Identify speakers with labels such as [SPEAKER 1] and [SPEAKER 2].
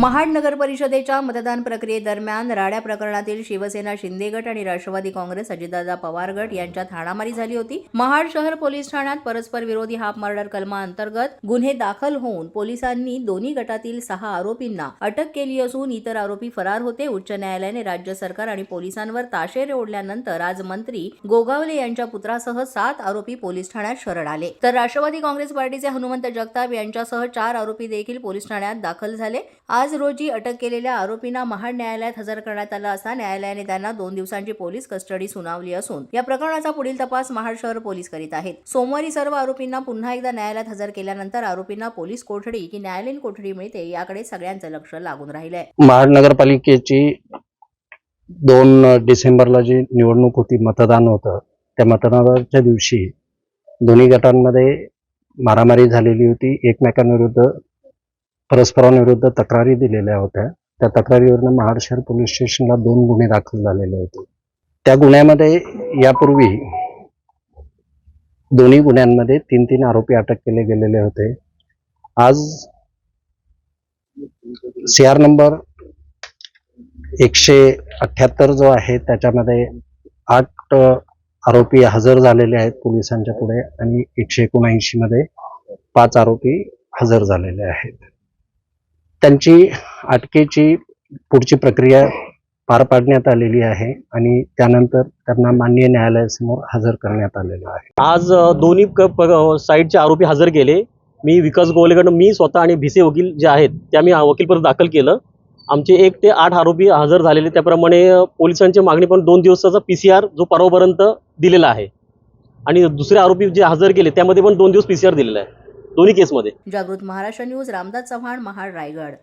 [SPEAKER 1] महाड नगर परिषदेच्या मतदान प्रक्रियेदरम्यान राड्या प्रकरणातील शिवसेना शिंदे गट आणि राष्ट्रवादी काँग्रेस अजितदादा पवार गट यांच्यात हाणामारी झाली होती. महाड शहर पोलीस ठाण्यात परस्पर विरोधी हाफ मर्डर कलमा अंतर्गत गुन्हे दाखल होऊन पोलिसांनी दोन्ही गटातील सहा आरोपींना अटक केली असून इतर आरोपी फरार होते. उच्च न्यायालयाने राज्य सरकार आणि पोलिसांवर ताशेरे ओढल्यानंतर आज मंत्री गोगावले यांच्या पुत्रासह सात आरोपी पोलीस ठाण्यात शरण आले. तर राष्ट्रवादी काँग्रेस पार्टीचे हनुमंत जगताप यांच्यासह चार आरोपी देखील पोलीस ठाण्यात दाखल झाले. आज रोजी अटक केलेल्या आरोपींना महाड न्यायालयात हजर करण्यात आलं असता न्यायालयाने त्यांना दोन दिवसांची पोलीस कस्टडी सुनावली असून या प्रकरणाचा पुढील तपास महाड शहर पोलीस करीत आहेत. सोमवारी सर्व आरोपींना पुन्हा एकदा न्यायालयात हजर केल्यानंतर आरोपींना पोलीस कोठडी की न्यायालयीन कोठडी मिळते याकडे सगळ्यांचं लक्ष लागून राहिलंय.
[SPEAKER 2] महाड नगरपालिकेची दोन डिसेंबरला जी निवडणूक होती मतदान होतं त्या मतदानाच्या दिवशी दोन्ही गटांमध्ये मारामारी झालेली होती. एकमेकांविरुद्ध परस्परांविरुद्ध तक्रारी दिलेल्या होत्या. त्या तक्रारीवरनं महाड शहर पोलीस स्टेशनला दोन गुन्हे दाखल झालेले होते. त्या गुन्ह्यामध्ये यापूर्वी दोन्ही गुन्ह्यांमध्ये तीन तीन आरोपी अटक केले गेलेले होते. आज सी आर नंबर एकशे अठ्याहत्तर जो आहे त्याच्यामध्ये आठ आरोपी हजर झालेले आहेत पोलिसांच्या पुढे आणि एकशे एकोणऐंशी मध्ये पाच आरोपी हजर झालेले आहेत. त्यांची अटकेची पुढची प्रक्रिया पार पाडण्यात आलेली आहे आणि त्यानंतर त्यांना माननीय न्यायालयासमोर हजर करण्यात आलेलं आहे.
[SPEAKER 3] आज दोन्ही साईडचे आरोपी हजर केले मी विकास गोवलेकडनं मी स्वतः आणि भिसे वकील जे आहेत त्या मी वकीलपर्यंत दाखल केलं. आमचे एक ते आठ आरोपी हजर झालेले. त्याप्रमाणे पोलिसांची मागणी पण दोन दिवसाचा पी सी आर जो परवापर्यंत दिलेला आहे. आणि दुसरे आरोपी जे हजर केले त्यामध्ये पण दोन दिवस पी सी आर दिलेला आहे. दोन्ही केसमध्ये.
[SPEAKER 1] जागृत महाराष्ट्र न्यूज रामदास चव्हाण महाड रायगड.